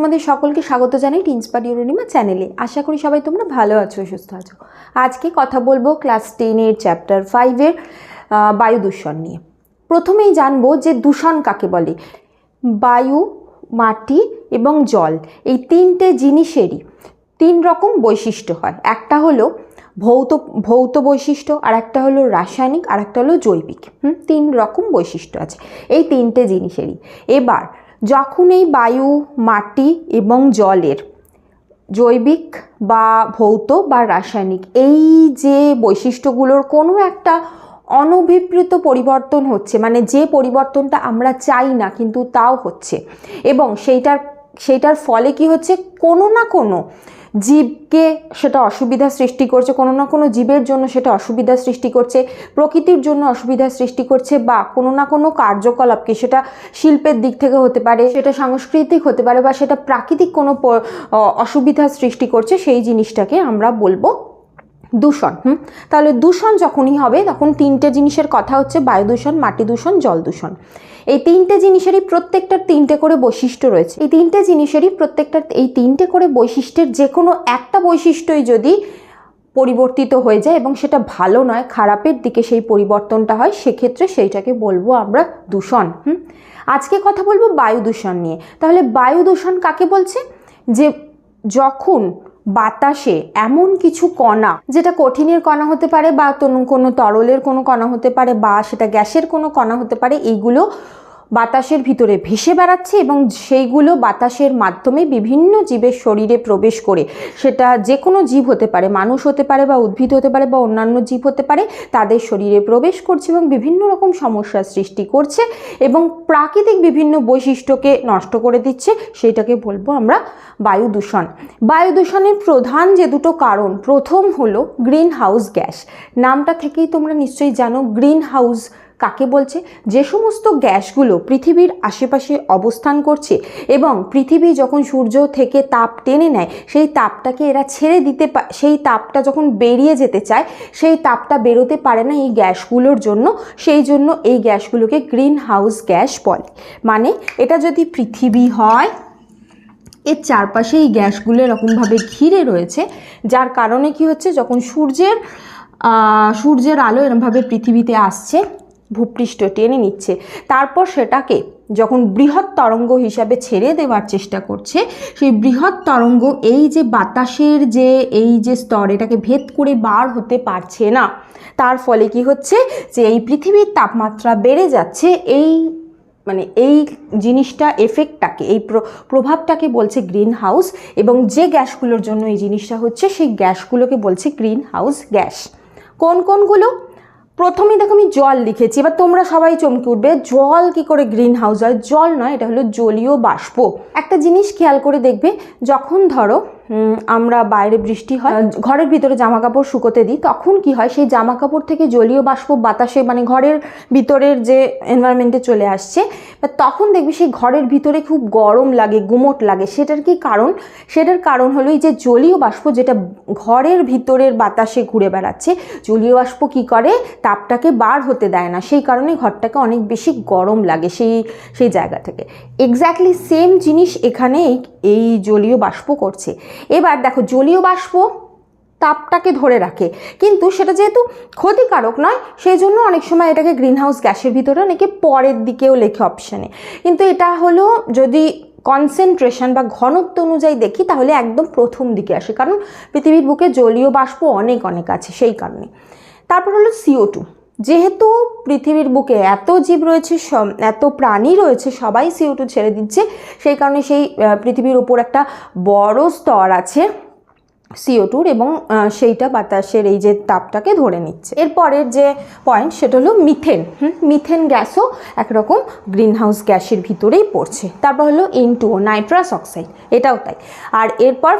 তোমাদের সকলকে স্বাগত জানাই টিন্সপার ইউরোনিমা চ্যানেলে। আশা করি সবাই তোমরা ভালো আছো, সুস্থ আছো। আজকে কথা বলব ক্লাস টেনের চ্যাপ্টার ফাইভের বায়ু দূষণ নিয়ে। প্রথমেই জানব যে দূষণ কাকে বলে? বায়ু, মাটি এবং জল, এই তিনটে জিনিসেরই তিন রকম বৈশিষ্ট্য হয়। একটা হলো ভৌত ভৌত বৈশিষ্ট্য, আর একটা হলো রাসায়নিক, আর একটা হলো জৈবিক। হুম, তিন রকম বৈশিষ্ট্য আছে। এই তিনটে জিনিসেরই। এবার যখন এই বায়ু, মাটি এবং জলের জৈবিক বা ভৌত বা রাসায়নিক এই যে বৈশিষ্ট্যগুলোর কোনো একটা অনভিপ্রেত পরিবর্তন হচ্ছে মানে যে পরিবর্তনটা আমরা চাই না কিন্তু তাও হচ্ছে এবং সেইটার সেইটার ফলে কি হচ্ছে? কোনো না কোনো জীবকে সেটা অসুবিধা সৃষ্টি করছে, কোনো না কোনো জীবের জন্য সেটা অসুবিধা সৃষ্টি করছে, প্রকৃতির জন্য অসুবিধা সৃষ্টি করছে বা কোনো না কোনো কার্যকলাপকে সেটা শিল্পের দিক থেকে হতে পারে, সেটা সাংস্কৃতিক হতে পারে বা সেটা প্রাকৃতিক কোনো অসুবিধা সৃষ্টি করছে, সেই জিনিসটাকে আমরা বলব দূষণ, হুম? তাহলে দূষণ যখনই হবে, তখন তিনটে জিনিসের কথা হচ্ছে বায়ু দূষণ মাটি দূষণ, জল দূষণ। এই তিনটে জিনিসেরই প্রত্যেকটার তিনটে করে বৈশিষ্ট্য রয়েছে। এই তিনটে জিনিসেরই প্রত্যেকটার, এই তিনটে করে বৈশিষ্ট্যের যে কোনো একটা বৈশিষ্ট্যই যদি পরিবর্তিত হয়ে যায় এবং সেটা ভালো নয়, খারাপের দিকে সেই পরিবর্তনটা হয়, সেক্ষেত্রে সেইটাকে বলব আমরা দূষণ, হুম? আজকে কথা বলব বায়ু দূষণ নিয়ে। তাহলে বায়ু দূষণ কাকে বলছে? যে যখন বাতাসে এমন কিছু কণা, যেটা কঠিনের কণা হতে পারে বা কোনো তরলের কোনো কণা হতে পারে বা সেটা গ্যাসের কোনো কণা হতে পারে, এইগুলো বাতাসের ভিতরে ভেসে বেড়াচ্ছে এবং সেইগুলো বাতাসের মাধ্যমে বিভিন্ন জীবের শরীরে প্রবেশ করে। সেটা যে কোনো জীব হতে পারে, মানুষ হতে পারে বা উদ্ভিদ হতে পারে বা অন্যান্য জীব হতে পারে, তাদের শরীরে প্রবেশ করছে এবং বিভিন্ন রকম সমস্যার সৃষ্টি করছে এবং প্রাকৃতিক বিভিন্ন বৈশিষ্ট্যকে নষ্ট করে দিচ্ছে। সেইটাকে বলব আমরা বায়ু দূষণ। বায়ু দূষণের প্রধান যে দুটো কারণ, প্রথম হলো গ্রিন হাউস গ্যাস। নামটা থেকেই তোমরা নিশ্চয়ই জানো গ্রিন হাউস কাকে বলছে? যে সমস্ত গ্যাসগুলো পৃথিবীর আশেপাশে অবস্থান করছে এবং পৃথিবী যখন সূর্য থেকে তাপ টেনে নেয়, সেই তাপটাকে এরা ছেড়ে দিতে সেই তাপটা যখন বেরিয়ে যেতে চায়, সেই তাপটা বেরোতে পারে না এই গ্যাসগুলোর জন্য। সেই জন্য এই গ্যাসগুলোকে গ্রিন হাউস গ্যাস বলে। মানে এটা যদি পৃথিবী হয়, এর চারপাশে এই গ্যাসগুলো এরকমভাবে ঘিরে রয়েছে, যার কারণে কি হচ্ছে? যখন সূর্যের সূর্যের আলো এরমভাবে পৃথিবীতে আসছে ভূপৃষ্ঠ টেনে নিচ্ছে। তারপর সেটাকে যখন বৃহৎ তরঙ্গ হিসাবে ছেড়ে দেওয়ার চেষ্টা করছে, সেই বৃহৎ তরঙ্গ এই যে বাতাসের যে, এই যে স্তর, এটাকে ভেদ করে বার হতে পারছে না। তার ফলে কি হচ্ছে যে এই পৃথিবীর তাপমাত্রা বেড়ে যাচ্ছে, এই মানে এই জিনিসটা, এফেক্টটাকে, এই প্রভাবটাকে বলছে গ্রিন হাউস এবং যে গ্যাসগুলোর জন্য এই জিনিসটা হচ্ছে, সেই গ্যাসগুলোকে বলছে গ্রিন হাউস গ্যাস। কোন কোনগুলো? প্রথমেই দেখো আমি জল লিখেছি, এবার তোমরা সবাই চমকে উঠবে, জল কি করে গ্রিন হাউস হয়? জল নয়, এটা হলো জলীয় বাষ্প। একটা জিনিস খেয়াল করে দেখবে, যখন ধরো আমরা বাইরে বৃষ্টি হয় ঘরের ভিতরে জামা কাপড় শুকোতে দিই তখন কি হয় সেই জামা কাপড় থেকে জলীয় বাষ্প বাতাসে মানে ঘরের ভিতরের যে এনভায়রনমেন্টে চলে আসছে বা তখন দেখবি সেই ঘরের ভিতরে খুব গরম লাগে গুমোট লাগে। সেটার কি কারণ? সেটার কারণ হলো এই যে জলীয় বাষ্প যেটা ঘরের ভিতরের বাতাসে ঘুরে বেড়াচ্ছে জলীয় বাষ্প কি করে? তাপটাকে বার হতে দেয় না সেই কারণে ঘরটাকে অনেক বেশি গরম লাগে সেই সেই জায়গা থেকে। এক্স্যাক্টলি সেম জিনিস এখানে এই জলীয় বাষ্প করছে। এবার দেখো জলীয় বাষ্প তাপটাকে ধরে রাখে। কিন্তু সেটা যেহেতু ক্ষতিকারক নয়, সেই জন্য অনেক সময় এটাকে গ্রিনহাউস গ্যাসের ভিতরে অনেকে পরের দিকেও লেখে অপশানে কিন্তু এটা হলো যদি কনসেন্ট্রেশন বা ঘনত্ব অনুযায়ী দেখি, তাহলে একদম প্রথম দিকে আসে। কারণ পৃথিবীর বুকে জলীয় বাষ্প অনেক অনেক আছে সেই কারণে। তারপর হলো সিও টু যেহেতু পৃথিবীর বুকে এত জীব রয়েছে এত প্রাণী রয়েছে, সবাই সিও টু ছেড়ে দিচ্ছে, সেই কারণে সেই পৃথিবীর ওপর একটা বড় স্তর আছে। সিও টুর এবং সেইটা বাতাসের এই যে তাপটাকে ধরে নিচ্ছে। এরপরের যে পয়েন্ট সেটা হলো মিথেন মিথেন গ্যাসও একরকম গ্রিন হাউস গ্যাসের ভিতরেই পড়ছে। তারপর হলো এন টু নাইট্রাস অক্সাইড এটাও তাই। আর এরপর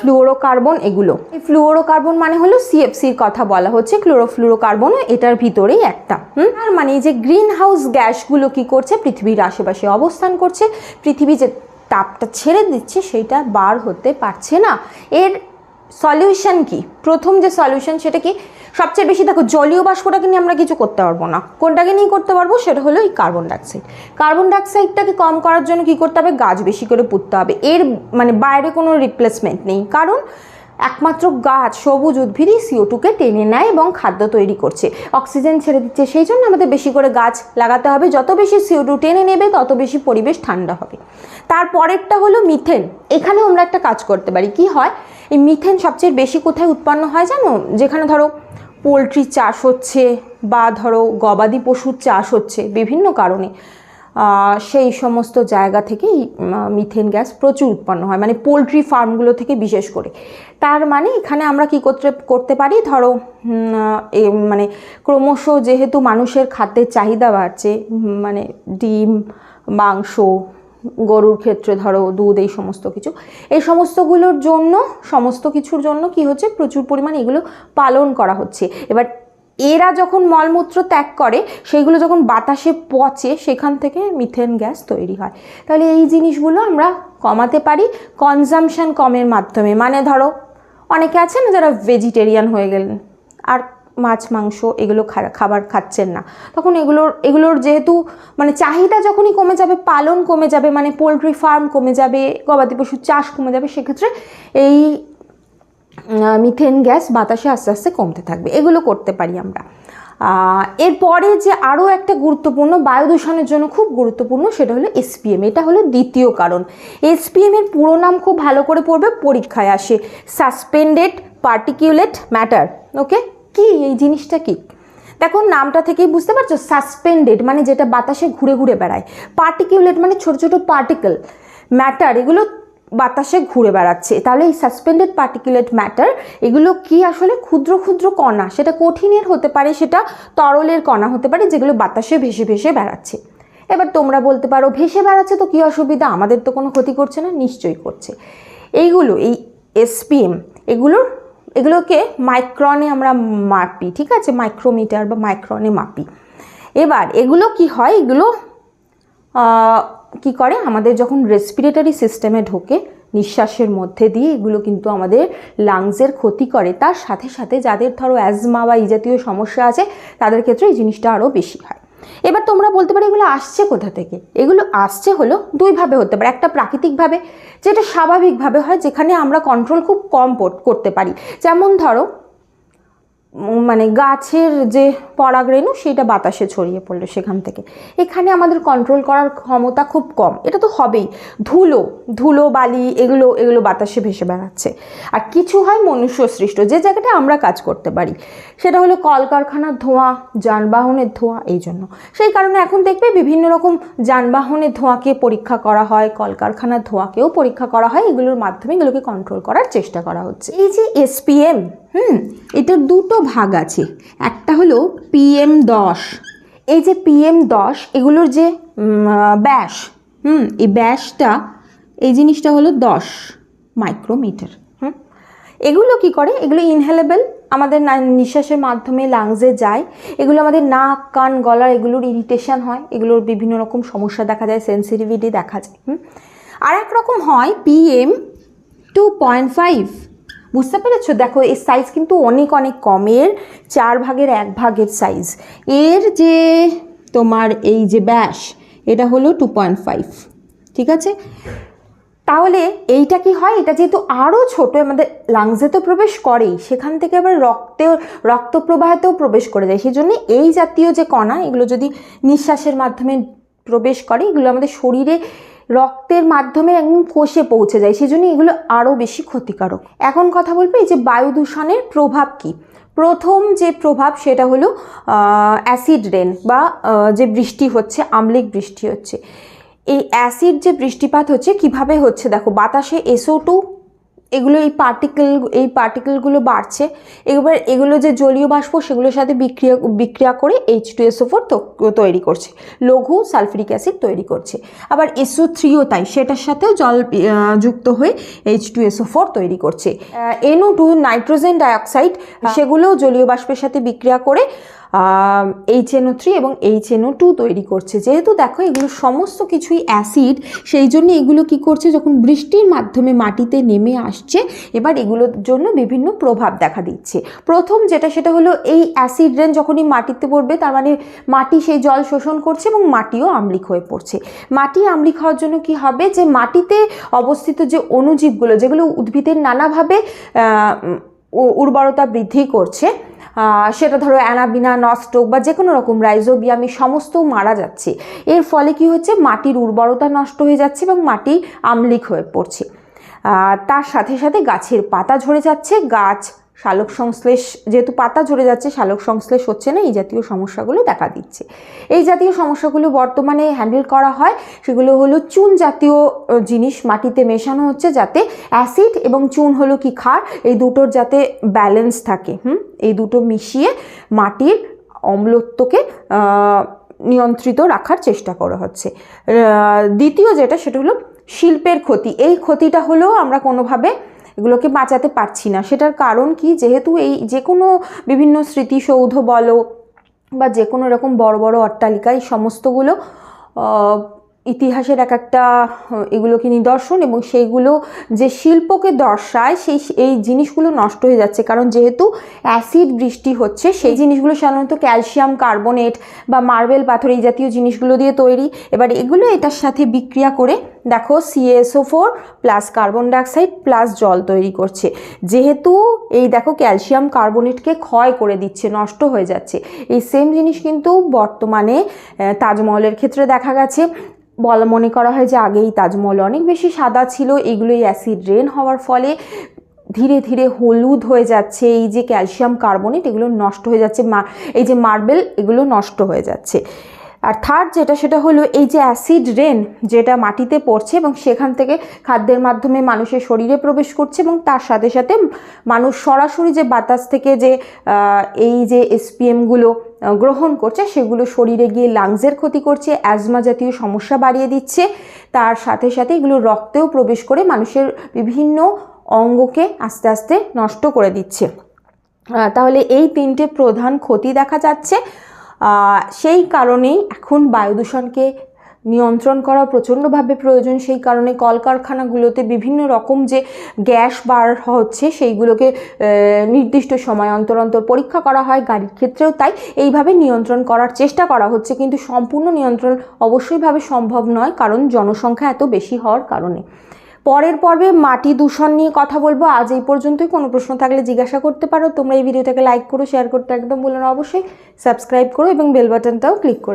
ফ্লুওরোকার্বন এগুলো। এই ফ্লুওরোকার্বন মানে হলো সিএফসির কথা বলা হচ্ছে ক্লোরোফ্লুরোকার্বনও এটার ভিতরেই একটা আর মানে এই যে গ্রিন হাউস গ্যাসগুলো কি করছে, পৃথিবীর আশেপাশে অবস্থান করছে, পৃথিবী যে তাপটা ছেড়ে দিচ্ছে, সেইটা বার হতে পারছে না। এর সলিউশন কি? প্রথম যে সলিউশন সেটা কি? সবচেয়ে বেশি দেখো জলীয় বাষ্পটাকে নিয়ে আমরা কিছু করতে পারব না। কোনটাকে নিয়ে করতে পারব? সেটা হলো এই কার্বন ডাইঅক্সাইড কার্বন ডাইঅক্সাইডটাকে কম করার জন্য কি করতে হবে? গাছ বেশি করে পুঁততে হবে। এর মানে বাইরে কোনো রিপ্লেসমেন্ট নেই। কারণ একমাত্র গাছ সবুজ, উদ্ভিদই সিও টুকে টেনে নেয় এবং খাদ্য তৈরি করছে। অক্সিজেন ছেড়ে দিচ্ছে। সেই জন্য আমাদের বেশি করে গাছ লাগাতে হবে। যত বেশি সিও টু টেনে নেবে, তত বেশি পরিবেশ ঠান্ডা হবে। তারপরেরটা হলো মিথেন এখানে আমরা একটা কাজ করতে পারি। কি হয়? এই মিথেন সবচেয়ে বেশি কোথায় উৎপন্ন হয় জানো? যেখানে ধরো পোলট্রি চাষ হচ্ছে বা ধরো গবাদি পশুর চাষ হচ্ছে বিভিন্ন কারণে। সেই সমস্ত জায়গা থেকেই মিথেন গ্যাস প্রচুর উৎপন্ন হয় মানে পোলট্রি ফার্মগুলো থেকে বিশেষ করে। তার মানে এখানে আমরা কি করতে করতে পারি? ধরো মানে ক্রমশ যেহেতু মানুষের খাদ্যের চাহিদা বাড়ছে মানে ডিম, মাংস গরুর ক্ষেত্রে ধরো দুধ, এই সমস্ত কিছু। এই সমস্তগুলোর জন্য, সমস্ত কিছুর জন্য কি হচ্ছে? প্রচুর পরিমাণে এগুলো পালন করা হচ্ছে। এবার এরা যখন মলমূত্র ত্যাগ করে, সেইগুলো যখন বাতাসে পচে, সেখান থেকে মিথেন গ্যাস তৈরি হয়। তাহলে এই জিনিসগুলো আমরা কমাতে পারি কনজামশান কমের মাধ্যমে। মানে ধরো, অনেকে আছেন যারা ভেজিটেরিয়ান হয়ে গেলেন। আর মাছ, মাংস এগুলো খাবার খাচ্ছেন না। তখন এগুলোর এগুলোর যেহেতু মানে চাহিদা যখনই কমে যাবে, পালন কমে যাবে মানে পোলট্রি ফার্ম কমে যাবে, গবাদি পশুর চাষ কমে যাবে, সেক্ষেত্রে এই মিথেন গ্যাস বাতাসে আস্তে আস্তে কমতে থাকবে। এগুলো করতে পারি আমরা। এরপরে যে আরও একটা গুরুত্বপূর্ণ, বায়ু দূষণের জন্য খুব গুরুত্বপূর্ণ, সেটা হলো এসপিএম এটা হলো দ্বিতীয় কারণ। এসপিএম এর পুরো নাম খুব ভালো করে পড়বে, পরীক্ষায় আসে। সাসপেন্ডেড পার্টিকিউলেট ম্যাটার ওকে কি? এই জিনিসটা কি? দেখো, নামটা থেকেই বুঝতে পারছ? সাসপেন্ডেড মানে যেটা বাতাসে ঘুরে ঘুরে বেড়ায়। পার্টিকিউলেট মানে ছোট ছোট পার্টিকেল ম্যাটার এগুলো বাতাসে ঘুরে বেড়াচ্ছে। তাহলে এই সাসপেন্ডেড পার্টিকুলেট ম্যাটার এগুলো কি আসলে? ক্ষুদ্র ক্ষুদ্র কণা। সেটা কঠিনের হতে পারে, সেটা তরলের কণা হতে পারে, যেগুলো বাতাসে ভেসে ভেসে বেড়াচ্ছে। এবার তোমরা বলতে পারো, ভেসে বেড়াচ্ছে তো কী অসুবিধা? আমাদের তো কোনো ক্ষতি করছে না, নিশ্চয়ই করছে। এইগুলো, এই এসপিএম এগুলোর এগুলোকে মাইক্রনে আমরা মাপি, ঠিক আছে? মাইক্রোমিটার বা মাইক্রনে মাপি। এবার এগুলো কি হয়? এগুলো কি করে? আমাদের যখন রেসপিরেটরি সিস্টেমে ঢোকে, নিঃশ্বাসের মধ্যে দিয়ে এগুলো কিন্তু আমাদের লাংসের ক্ষতি করে। তার সাথে সাথে যাদের ধরো অ্যাজমা বা এই জাতীয় সমস্যা আছে, তাদের ক্ষেত্রে এই জিনিসটা আরও বেশি হয়। এবার তোমরা বলতে পারো এগুলো আসছে কোথা থেকে? এগুলো আসছে হলো দুইভাবে হতে পারে। একটা প্রাকৃতিকভাবে, যেটা স্বাভাবিকভাবে হয়, যেখানে আমরা কন্ট্রোল খুব কম করতে পারি। যেমন ধরো মানে গাছের যে পরাগরেণু, সেটা বাতাসে ছড়িয়ে পড়ল সেখান থেকে। এখানে আমাদের কন্ট্রোল করার ক্ষমতা খুব কম। এটা তো হবেই। ধুলো ধুলো, বালি, এগুলো এগুলো বাতাসে ভেসে বেড়াচ্ছে। আর কিছু হয় মনুষ্য সৃষ্ট যে জায়গাটা আমরা কাজ করতে পারি। সেটা হলো কলকারখানার ধোঁয়া, যানবাহনের ধোঁয়া, এই জন্য। সেই কারণে এখন দেখবে বিভিন্ন রকম যানবাহনের ধোঁয়াকে পরীক্ষা করা হয়, কলকারখানার ধোঁয়াকেও পরীক্ষা করা হয়। এগুলোর মাধ্যমে এগুলোকে কন্ট্রোল করার চেষ্টা করা হচ্ছে। এই যে এসপিএম হুম, এটার দুটো ভাগ আছে। একটা হলো পিএম দশ। এই যে পিএম দশ, এগুলোর যে ব্যাস, হুম, এই ব্যাসটা, এই জিনিসটা হলো দশ মাইক্রোমিটার, হুম। এগুলো কি করে? এগুলো ইনহেলেবল আমাদের নিঃশ্বাসের মাধ্যমে লাংসে যায়। এগুলো আমাদের নাক, কান, গলার এগুলোর ইরিটেশন হয়। এগুলোর বিভিন্ন রকম সমস্যা দেখা যায় সেন্সিটিভিটি দেখা যায়, হুম। আর এক রকম হয় পিএম টু পয়েন্ট ফাইভ বুঝতে পেরেছ? দেখো, এর সাইজ কিন্তু অনেক অনেক কমের চার ভাগের এক ভাগের সাইজ এর যে তোমার এই যে ব্যাস এটা হলো টু পয়েন্ট ফাইভ ঠিক আছে? তাহলে এইটা কি হয়? এটা যেহেতু আরও ছোট, আমাদের লাংসে তো প্রবেশ করেই, সেখান থেকে আবার রক্তেও রক্ত প্রবাহেতেও প্রবেশ করে যায়। সেই জন্য এই জাতীয় যে কণা, এগুলো যদি নিঃশ্বাসের মাধ্যমে প্রবেশ করে, এগুলো আমাদের শরীরে রক্তের মাধ্যমে একদম কোষে পৌঁছে যায়। সেই জন্য এগুলো আরও বেশি ক্ষতিকারক। এখন কথা বলব, এই যে বায়ু দূষণের প্রভাব কী? প্রথম যে প্রভাব সেটা হলো অ্যাসিড রেন বা যে বৃষ্টি হচ্ছে, আম্লিক বৃষ্টি হচ্ছে। এই অ্যাসিড যে বৃষ্টিপাত হচ্ছে, কীভাবে হচ্ছে? দেখো, বাতাসে এসও টু এগুলো এই পার্টিকেল এই পার্টিকেলগুলো বাড়ছে। এবার এগুলো যে জলীয় বাষ্প সেগুলোর সাথে বিক্রিয়া বিক্রিয়া করে এইচ টু এসও ফোর তৈরি করছে। লঘু সালফিউরিক অ্যাসিড তৈরি করছে। আবার এসও থ্রিও তাই সেটার সাথেও জল যুক্ত হয়ে এইচ টু এসও ফোর তৈরি করছে। এনও টু নাইট্রোজেন ডাইঅক্সাইড সেগুলোও জলীয় বাষ্পের সাথে বিক্রিয়া করে এইচ এনও থ্রি এবং এইচ এনও টু তৈরি করছে। যেহেতু দেখো, এগুলো সমস্ত কিছুই অ্যাসিড সেই জন্য এগুলো কি করছে, যখন বৃষ্টির মাধ্যমে মাটিতে নেমে আসছে, এবার এগুলোর জন্য বিভিন্ন প্রভাব দেখা দিচ্ছে। প্রথম যেটা, সেটা হলো এই অ্যাসিড রেন যখনই মাটিতে পড়বে, তার মানে মাটি সেই জল শোষণ করছে এবং মাটিও আম্লিক হয়ে পড়ছে। মাটি আম্লিক হওয়ার জন্য কি হবে, যে মাটিতে অবস্থিত যে অণুজীবগুলো, যেগুলো উদ্ভিদের নানাভাবে উর্বরতা বৃদ্ধি করছে সেটা ধরো অ্যানাবিনা, নস্টক বা যে কোনো রকম রাইজোবিয়ামি সমস্ত মারা যাচ্ছে। এর ফলে কি হচ্ছে? মাটির উর্বরতা নষ্ট হয়ে যাচ্ছে এবং মাটি আমলিক হয়ে পড়ছে। তার সাথে সাথে গাছের পাতা ঝরে যাচ্ছে, গাছ শালক সংশ্লেষ, যেহেতু পাতা ঝরে যাচ্ছে, শালক সংশ্লেষ হচ্ছে না, এই জাতীয় সমস্যাগুলো দেখা দিচ্ছে। এই জাতীয় সমস্যাগুলো বর্তমানে হ্যান্ডেল করা হয়, সেগুলো হলো চুন জাতীয় জিনিস মাটিতে মেশানো হচ্ছে যাতে অ্যাসিড এবং চুন হলো কি ক্ষার, এই দুটোর যাতে ব্যালেন্স থাকে, হুম? এই দুটো মিশিয়ে মাটির অম্লত্বকে নিয়ন্ত্রিত রাখার চেষ্টা করা হচ্ছে। দ্বিতীয় যেটা, সেটা হলো শিল্পের ক্ষতি। এই ক্ষতিটা হলেও আমরা কোনোভাবে এগুলোকে বাঁচাতে পারছি না। সেটার কারণ কি? যেহেতু এই যে কোনো বিভিন্ন স্মৃতিসৌধ বলো বা যে কোনো রকম বড় বড় অট্টালিকা, এই সমস্তগুলো ইতিহাসের এক একটা এগুলোকে নিদর্শন এবং সেইগুলো যে শিল্পকে দর্শায় সেই এই জিনিসগুলো নষ্ট হয়ে যাচ্ছে। কারণ যেহেতু অ্যাসিড বৃষ্টি হচ্ছে সেই জিনিসগুলো সাধারণত ক্যালসিয়াম কার্বনেট বা মার্বেল পাথর এই জাতীয় জিনিসগুলো দিয়ে তৈরি। এবার এগুলো এটার সাথে বিক্রিয়া করে দেখো C S O four plus carbon dioxide plus জল তৈরি করছে। যেহেতু এই দেখো ক্যালসিয়াম কার্বনেটকে ক্ষয় করে দিচ্ছে নষ্ট হয়ে যাচ্ছে। এই সেম জিনিস কিন্তু বর্তমানে তাজমহলের ক্ষেত্রে দেখা গেছে। বলা মনে করা হয় যে আগেই তাজমহল অনেক বেশি সাদা ছিল, এগুলোই অ্যাসিড রেন হওয়ার ফলে ধীরে ধীরে হলুদ হয়ে যাচ্ছে, এই যে ক্যালসিয়াম কার্বনেট এগুলো নষ্ট হয়ে যাচ্ছে এই যে মার্বেল এগুলো নষ্ট হয়ে যাচ্ছে। আর থার্ড যেটা, সেটা হলো এই যে অ্যাসিড রেন যেটা মাটিতে পড়ছে এবং সেখান থেকে খাদ্যের মাধ্যমে মানুষের শরীরে প্রবেশ করছে এবং তার সাথে সাথে মানুষ সরাসরি যে বাতাস থেকে যে এই যে এসপিএমগুলো গ্রহণ করছে, সেগুলো শরীরে গিয়ে লাংসের ক্ষতি করছে অ্যাজমা জাতীয় সমস্যা বাড়িয়ে দিচ্ছে। তার সাথে সাথে এগুলো রক্তেও প্রবেশ করে মানুষের বিভিন্ন অঙ্গকে আস্তে আস্তে নষ্ট করে দিচ্ছে। তাহলে এই তিনটে প্রধান ক্ষতি দেখা যাচ্ছে। সেই কারণেই এখন বায়ু দূষণকে নিয়ন্ত্রণ করা প্রচণ্ডভাবে প্রয়োজন। সেই কারণে কলকারখানাগুলোতে বিভিন্ন রকম যে গ্যাস বার হচ্ছে, সেইগুলোকে নির্দিষ্ট সময় অন্তর অন্তর পরীক্ষা করা হয়। গাড়ির ক্ষেত্রেও তাই। এইভাবে নিয়ন্ত্রণ করার চেষ্টা করা হচ্ছে, কিন্তু সম্পূর্ণ নিয়ন্ত্রণ অবশ্যইভাবে সম্ভব নয়, কারণ জনসংখ্যা এত বেশি হওয়ার কারণে। পরের পর্বে মাটি দূষণ নিয়ে কথা বলব। আজ এই পর্যন্তই। কোনো প্রশ্ন থাকলে জিজ্ঞাসা করতে পারো। তোমরা এই ভিডিওটাকে লাইক করো শেয়ার করতে একদম বলো না। অবশ্যই সাবস্ক্রাইব করো এবং বেল বাটনটাও ক্লিক করে